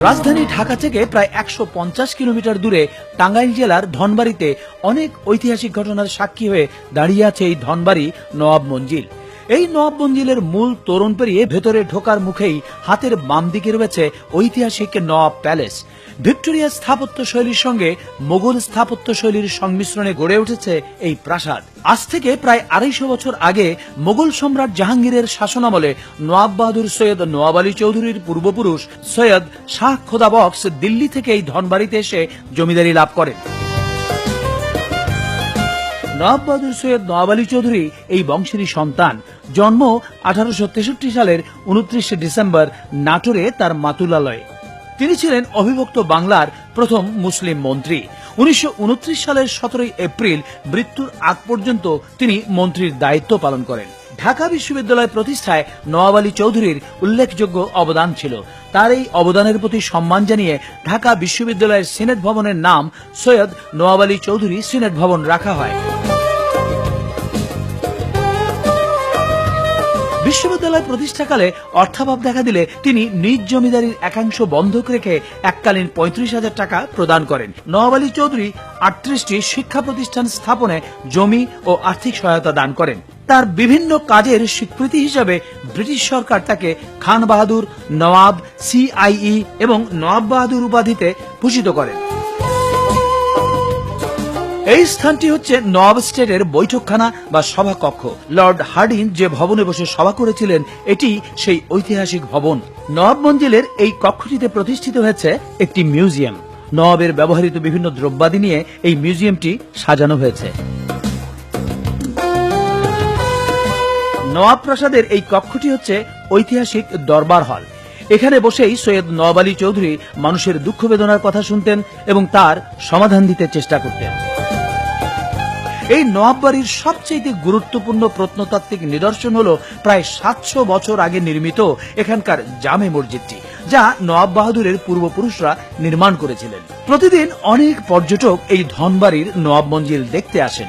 রাজধানী ঢাকা থেকে প্রায় একশো পঞ্চাশ কিলোমিটার দূরে টাঙ্গাইল জেলার ধনবাড়িতে অনেক ঐতিহাসিক ঘটনার সাক্ষী হয়ে দাঁড়িয়ে আছে এই ধনবাড়ি নবাব মঞ্জিল। এই নবাব মঞ্জিলের মূল তোরণ পেরিয়ে ভেতরে ঢোকার মুখেই হাতের বাম দিকে রয়েছে ঐতিহাসিক নবাব প্যালেস। ভিক্টোরিয়া স্থাপত্য শৈলীর সঙ্গে মোগল স্থাপত্য শৈলীর সংমিশ্রণে গড়ে উঠেছে এই প্রাসাদ। আজ থেকে প্রায় আড়াইশো বছর আগে মোগল সম্রাট জাহাঙ্গীরের শাসনামলে নওয়াব বাহাদুর সৈয়দ নওয়াব আলী চৌধুরীর পূর্বপুরুষ সৈয়দ শাহ খোদা বক্স দিল্লি থেকে এই ধনবাড়িতে এসে জমিদারি লাভ করেন। নবাব বাহাদুর সৈয়দ নওয়াব আলী চৌধুরী এই বংশেরই সন্তান। জন্ম আঠারোশো তেষট্টি সালের উনত্রিশে ডিসেম্বর নাটোরে তার মাতুলালয়ে। তিনি ছিলেন অবিভক্ত বাংলার প্রথম মুসলিম মন্ত্রী। উনিশশো উনত্রিশ সালের সতেরোই এপ্রিল মৃত্যুর আগ পর্যন্ত তিনি মন্ত্রীর দায়িত্ব পালন করেন। ঢাকা বিশ্ববিদ্যালয় প্রতিষ্ঠায় নওয়াব আলী চৌধুরীর উল্লেখযোগ্য অবদান ছিল। তার এই অবদানের প্রতি সম্মান জানিয়ে ঢাকা বিশ্ববিদ্যালয়ের সিনেট ভবনের নাম সৈয়দ নওয়াব আলী চৌধুরী সিনেট ভবন রাখা হয়। বিশ্ববিদ্যালয় প্রতিষ্ঠাকালে অর্থাভাব দেখা দিলে তিনি নিজ জমিদারির একাংশ বন্ধক রেখে এককালীন পঁয়ত্রিশ হাজার টাকা প্রদান করেন। নওয়াব আলী চৌধুরী আটত্রিশটি শিক্ষা প্রতিষ্ঠান স্থাপনে জমি ও আর্থিক সহায়তা দান করেন। তার বিভিন্ন কাজের স্বীকৃতি হিসাবে ব্রিটিশ সরকার তাকে খান বাহাদুর, নওয়াব, সিআইই এবং নওয়াব বাহাদুর উপাধিতে ভূষিত করেন। এই স্থানটি হচ্ছে নবাব স্টেটের বৈঠকখানা বা সভাকক্ষ। লর্ড হার্ডিন যে ভবনে বসে সভা করেছিলেন, এটি সেই ঐতিহাসিক ভবন। নবাব মঞ্জিলের এই কক্ষটিতে প্রতিষ্ঠিত হয়েছে একটি মিউজিয়াম। নবাবের ব্যবহৃত বিভিন্ন দ্রব্যাদি নিয়ে এই মিউজিয়ামটি সাজানো হয়েছে। নওয়াব প্রাসাদের এই কক্ষটি হচ্ছে ঐতিহাসিক দরবার হল। এখানে বসেই সৈয়দ নওয়াব আলী চৌধুরী মানুষের দুঃখ বেদনার কথা শুনতেন এবং তার সমাধান দিতে চেষ্টা করতেন। এই নোয়াববাড়ির সবচেয়ে গুরুত্বপূর্ণ প্রত্নতাত্ত্বিক নিদর্শন হল প্রায় সাতশো বছর আগে নির্মিত এখানকার জামে মসজিদটি, যা নওয়াব বাহাদুরের পূর্বপুরুষরা নির্মাণ করেছিলেন। প্রতিদিন অনেক পর্যটক এই ধনবাড়ির নওয়াব মঞ্জিল দেখতে আসেন।